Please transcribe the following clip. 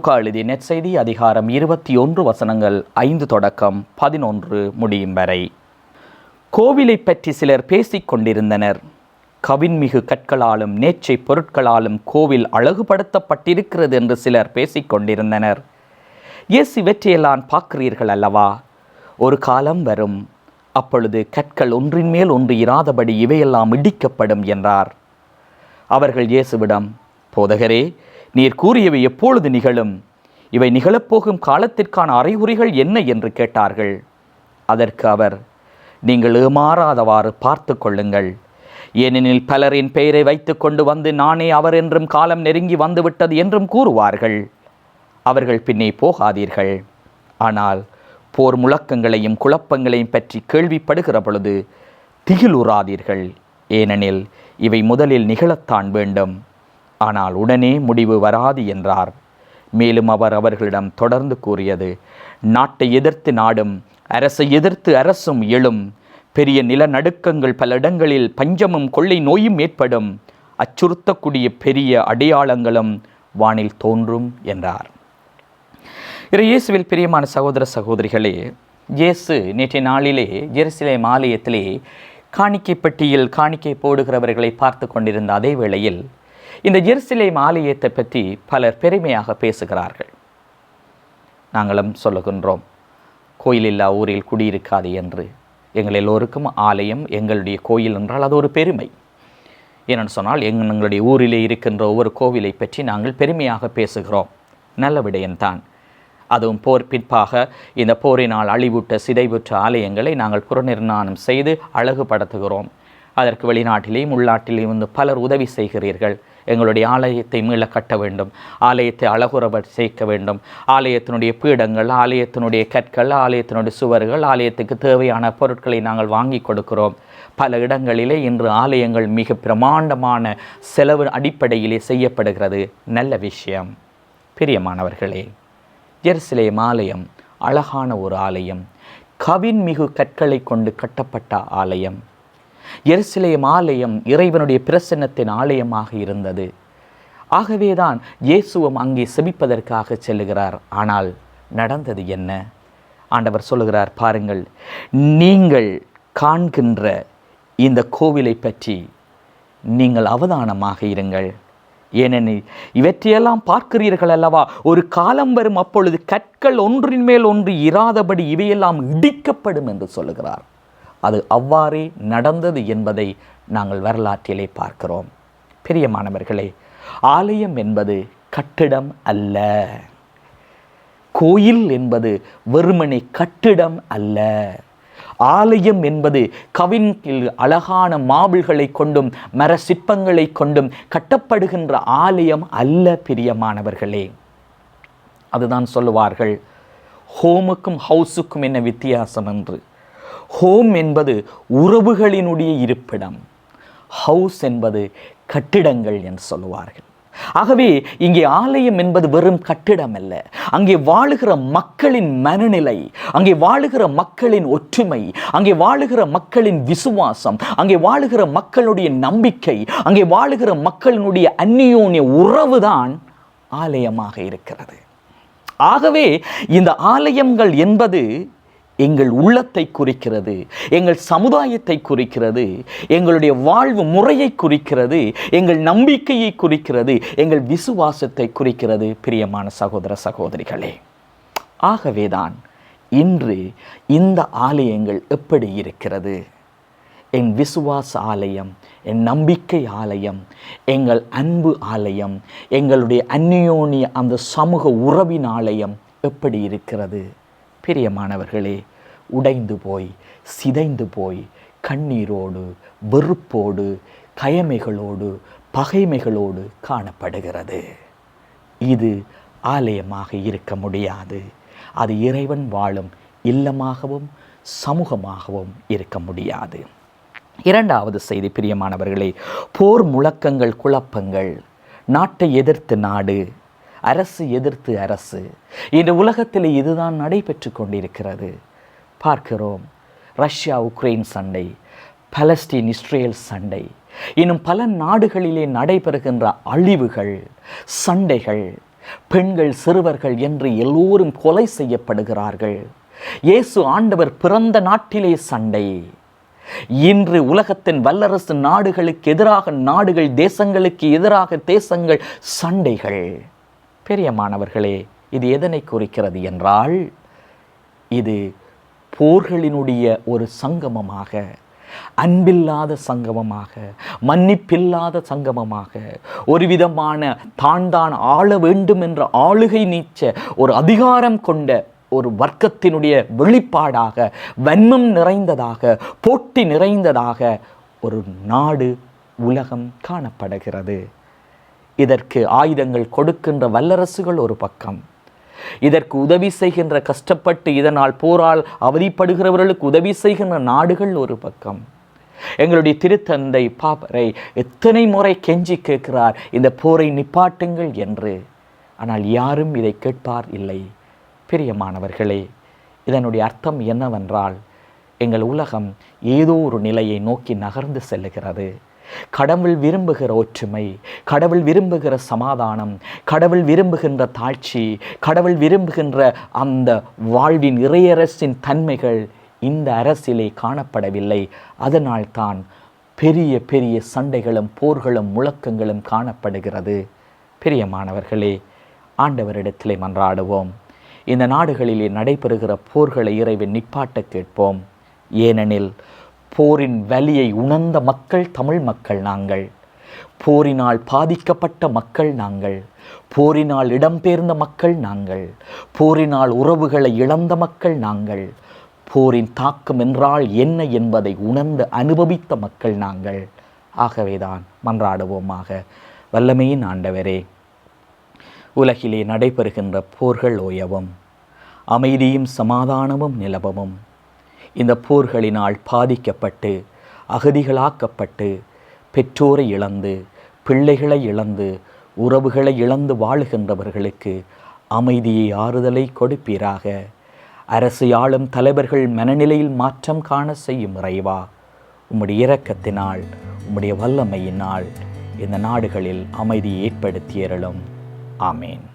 லூக்கா நெற்செய்தி அதிகாரம் இருபத்தி ஒன்று வசனங்கள் ஐந்து தொடக்கம் பதினொன்று முடியும் வரை. கோவிலை பற்றி சிலர் பேசிக் கொண்டிருந்தனர். கவின்மிகு கற்களாலும் நேச்சை பொருட்களாலும் கோவில் அழகுபடுத்தப்பட்டிருக்கிறது என்று சிலர் பேசிக் கொண்டிருந்தனர். இயேசு இவற்றையெல்லாம் பார்க்கிறீர்கள் அல்லவா? ஒரு காலம் வரும். அப்பொழுது கற்கள் ஒன்றின் மேல் ஒன்று இராதபடி இவையெல்லாம் இடிக்கப்படும் என்றார். அவர்கள் இயேசுவிடம் போதகரே நீர் கூறியவை எப்பொழுது நிகழும்? இவை நிகழப்போகும் காலத்திற்கான அறிகுறிகள் என்ன என்று கேட்டார்கள். அதற்கு அவர் நீங்கள் ஏமாறாதவாறு பார்த்து கொள்ளுங்கள். ஏனெனில் பலரின் பெயரை வைத்து கொண்டு வந்து நானே அவர் என்றும் காலம் நெருங்கி வந்துவிட்டது என்றும் கூறுவார்கள். அவர்கள் பின்னே போகாதீர்கள். ஆனால் போர் முழக்கங்களையும் குழப்பங்களையும் பற்றி கேள்விப்படுகிற பொழுது திகிலுறாதீர்கள். ஏனெனில் இவை முதலில் நிகழத்தான் வேண்டும். ஆனால் உடனே முடிவு வராது என்றார். மேலும் அவர் அவர்களிடம் தொடர்ந்து கூறியது நாட்டை எதிர்த்து நாடும் அரசை எதிர்த்து அரசும் எழும். பெரிய நிலநடுக்கங்கள் பல இடங்களில் பஞ்சமும் கொள்ளை நோயும் ஏற்படும். அச்சுறுத்தக்கூடிய பெரிய அடையாளங்களும் வானில் தோன்றும் என்றார். இரு இயேசுவில் பிரியமான சகோதர சகோதரிகளே இயேசு நேற்றைய நாளிலே ஜெருசலேம் ஆலயத்திலே காணிக்கை பெட்டியில் காணிக்கை போடுகிறவர்களை பார்த்து கொண்டிருந்த அதே வேளையில் இந்த ஜெருசலேம் ஆலயத்தை பற்றி பலர் பெருமையாக பேசுகிறார்கள். நாங்களும் சொல்லுகின்றோம் கோயிலில்லா ஊரில் குடியிருக்காது என்று. எங்கள் எல்லோருக்கும் ஆலயம் எங்களுடைய கோயில் என்றால் அது ஒரு பெருமை. ஏனென்று சொன்னால் எங்களுடைய ஊரிலே இருக்கின்ற ஒவ்வொரு கோவிலை பற்றி நாங்கள் பெருமையாக பேசுகிறோம். நல்ல விடயம்தான் அதுவும் போர் பிற்பாக இந்த போரினால் அழிவுற்ற சிதைவுற்ற ஆலயங்களை நாங்கள் புறநிர்ணயம் செய்து அழகுபடுத்துகிறோம். அதற்கு வெளிநாட்டிலேயும் உள்நாட்டிலேயும் வந்து பலர் உதவி செய்கிறீர்கள். எங்களுடைய ஆலயத்தை மீள கட்ட வேண்டும். ஆலயத்தை அழகுறவர் சேர்க்க வேண்டும். ஆலயத்தினுடைய பீடங்கள் ஆலயத்தினுடைய கற்கள் ஆலயத்தினுடைய சுவர்கள் ஆலயத்துக்கு தேவையான பொருட்களை நாங்கள் வாங்கி கொடுக்கிறோம். பல இடங்களிலே இன்று ஆலயங்கள் மிக பிரமாண்டமான செலவு அடிப்படையிலே செய்யப்படுகிறது. நல்ல விஷயம். பிரியமானவர்களே ஜெருசலேம் ஆலயம் அழகான ஒரு ஆலயம். கவின் மிகு கற்களை கொண்டு கட்டப்பட்ட ஆலயம். எருசலேம் ஆலயம் இறைவனுடைய பிரசன்னத்தின் ஆலயமாக இருந்தது. ஆகவேதான் இயேசுவும் அங்கே செபிப்பதற்காக செல்லுகிறார். ஆனால் நடந்தது என்ன? ஆண்டவர் சொல்லுகிறார் பாருங்கள் நீங்கள் காண்கின்ற இந்த கோவிலை பற்றி நீங்கள் அவதானமாக இருங்கள். ஏனெனில் இவற்றையெல்லாம் பார்க்கிறீர்கள் அல்லவா? ஒரு காலம் வரும் அப்பொழுது கற்கள் ஒன்றின் மேல் ஒன்று இராதபடி இவையெல்லாம் இடிக்கப்படும் என்று சொல்லுகிறார். அது அவ்வாறே நடந்தது என்பதை நாங்கள் வரலாற்றிலே பார்க்கிறோம். பிரியமானவர்களே ஆலயம் என்பது கட்டிடம் அல்ல. கோயில் என்பது வெறுமனே கட்டிடம் அல்ல. ஆலயம் என்பது கவின்கில் அழகான மாபிள்களை கொண்டும் மர சிற்பங்களை கொண்டும் கட்டப்படுகின்ற ஆலயம் அல்ல பிரியமானவர்களே. அதுதான் சொல்லுவார்கள் ஹோமுக்கும் ஹவுஸுக்கும் என்ன வித்தியாசம்? என்று. ஹோம் என்பது உறவுகளினுடைய இருப்பிடம். ஹவுஸ் என்பது கட்டிடங்கள் என்று சொல்லுவார்கள். ஆகவே இங்கே ஆலயம் என்பது வெறும் கட்டிடம் அல்ல. அங்கே வாழுகிற மக்களின் மனநிலை அங்கே வாழுகிற மக்களின் ஒற்றுமை அங்கே வாழுகிற மக்களின் விசுவாசம் அங்கே வாழுகிற மக்களுடைய நம்பிக்கை அங்கே வாழுகிற மக்களினுடைய அந்நியோன்ய உறவுதான் ஆலயமாக இருக்கிறது. ஆகவே இந்த ஆலயங்கள் என்பது எங்கள் உள்ளத்தை குறிக்கிறது எங்கள் சமுதாயத்தை குறிக்கிறது எங்களுடைய வாழ்வு முறையை குறிக்கிறது எங்கள் நம்பிக்கையை குறிக்கிறது எங்கள் விசுவாசத்தை குறிக்கிறது. பிரியமான சகோதர சகோதரிகளே ஆகவேதான் இன்று இந்த ஆலயங்கள் எப்படி இருக்கிறது? என் விசுவாச ஆலயம் என் நம்பிக்கை ஆலயம் எங்கள் அன்பு ஆலயம் எங்களுடைய அந்நியோனிய அந்த சமூக உறவின் ஆலயம் எப்படி இருக்கிறது? பிரியமானவர்களே உடைந்து போய் சிதைந்து போய் கண்ணீரோடு வெறுப்போடு கயமைகளோடு பகைமைகளோடு காணப்படுகிறது. இது ஆலயமாக இருக்க முடியாது. அது இறைவன் வாழும் இல்லமாகவும் சமூகமாகவும் இருக்க முடியாது. இரண்டாவது செய்தி பிரியமானவர்களே போர் முழக்கங்கள் குழப்பங்கள் நாட்டை எதிர்த்து நாடு அரசு எதிர்த்து அரசு. இந்த உலகத்தில் இதுதான் நடைபெற்று கொண்டிருக்கிறது. பார்க்கிறோம். ரஷ்யா உக்ரைன் சண்டை பலஸ்டீன் இஸ்ரேல் சண்டை. இன்னும் பல நாடுகளிலே நடைபெறுகின்ற அழிவுகள் சண்டைகள் பெண்கள் சிறுவர்கள் என்று எல்லோரும் கொலை செய்யப்படுகிறார்கள். இயேசு ஆண்டவர் பிறந்த நாட்டிலே சண்டை. இன்று உலகத்தின் வல்லரசு நாடுகளுக்கு எதிராக நாடுகள் தேசங்களுக்கு எதிராக தேசங்கள் சண்டைகள். பெரியமானவர்களே இது எதனை குறிக்கிறது என்றால் இது போர்களினுடைய ஒரு சங்கமமாக அன்பில்லாத சங்கமமாக மன்னிப்பில்லாத சங்கமமாக ஒரு விதமான தான் தான் ஆள வேண்டும் என்ற ஆளுகை நீச்ச ஒரு அதிகாரம் கொண்ட ஒரு வர்க்கத்தினுடைய வெளிப்பாடாக வன்மம் நிறைந்ததாக போட்டி நிறைந்ததாக ஒரு நாடு உலகம் காணப்படுகிறது. இதற்கு ஆயுதங்கள் கொடுக்கின்ற வல்லரசுகள் ஒரு பக்கம். இதற்கு உதவி செய்கின்ற கஷ்டப்பட்டு இதனால் போரால் அவதிப்படுகிறவர்களுக்கு உதவி செய்கின்ற நாடுகள் ஒரு பக்கம். எங்களுடைய திருத்தந்தை பாப்பரை எத்தனை முறை கெஞ்சி கேட்கிறார் இந்த போரை நிப்பாட்டுங்கள் என்று. ஆனால் யாரும் இதை கேட்பார் இல்லை. பிரியமானவர்களே இதனுடைய அர்த்தம் என்னவென்றால் எங்கள் உலகம் ஏதோ ஒரு நிலையை நோக்கி நகர்ந்து செல்லுகிறது. கடவுள் விரும்புகிற ஒற்றுமை கடவுள் விரும்புகிற சமாதானம் கடவுள் விரும்புகின்ற தாழ்ச்சி கடவுள் விரும்புகின்ற அந்த வாழ்வின் இறையரசின் தன்மைகள் இந்த அரசிலே காணப்படவில்லை. அதனால்தான் பெரிய பெரிய சண்டைகளும் போர்களும் முழக்கங்களும் காணப்படுகிறது. பெரிய மாணவர்களே ஆண்டவரிடத்திலே மன்றாடுவோம். இந்த நாடுகளிலே நடைபெறுகிற போர்களை இறைவன் நிப்பாட்ட கேட்போம். ஏனெனில் போரின் வலியை உணர்ந்த மக்கள் தமிழ் மக்கள் நாங்கள். போரினால் பாதிக்கப்பட்ட மக்கள் நாங்கள். போரினால் இடம்பெயர்ந்த மக்கள் நாங்கள். போரினால் உறவுகளை இழந்த மக்கள் நாங்கள். போரின் தாக்கம் என்றால் என்ன என்பதை உணர்ந்து அனுபவித்த மக்கள் நாங்கள். ஆகவேதான் மன்றாடுவோமாக. வல்லமையின் ஆண்டவரே உலகிலே நடைபெறுகின்ற போர்கள் ஓயவும் அமைதியும் சமாதானமும் நிலவவும் இந்த போர்களினால் பாதிக்கப்பட்டு அகதிகளாக்கப்பட்டு பெற்றோரை இழந்து பிள்ளைகளை இழந்து உறவுகளை இழந்து வாழுகின்றவர்களுக்கு அமைதியை ஆறுதலை கொடுப்பீராக. அரசு ஆளும் தலைவர்கள் மனநிலையில் மாற்றம் காண செய்யும் இறைவா. உம்முடைய இரக்கத்தினால் உம்முடைய வல்லமையினால் இந்த நாடுகளில் அமைதியை ஏற்படுத்தியறலும் ஆமேன்.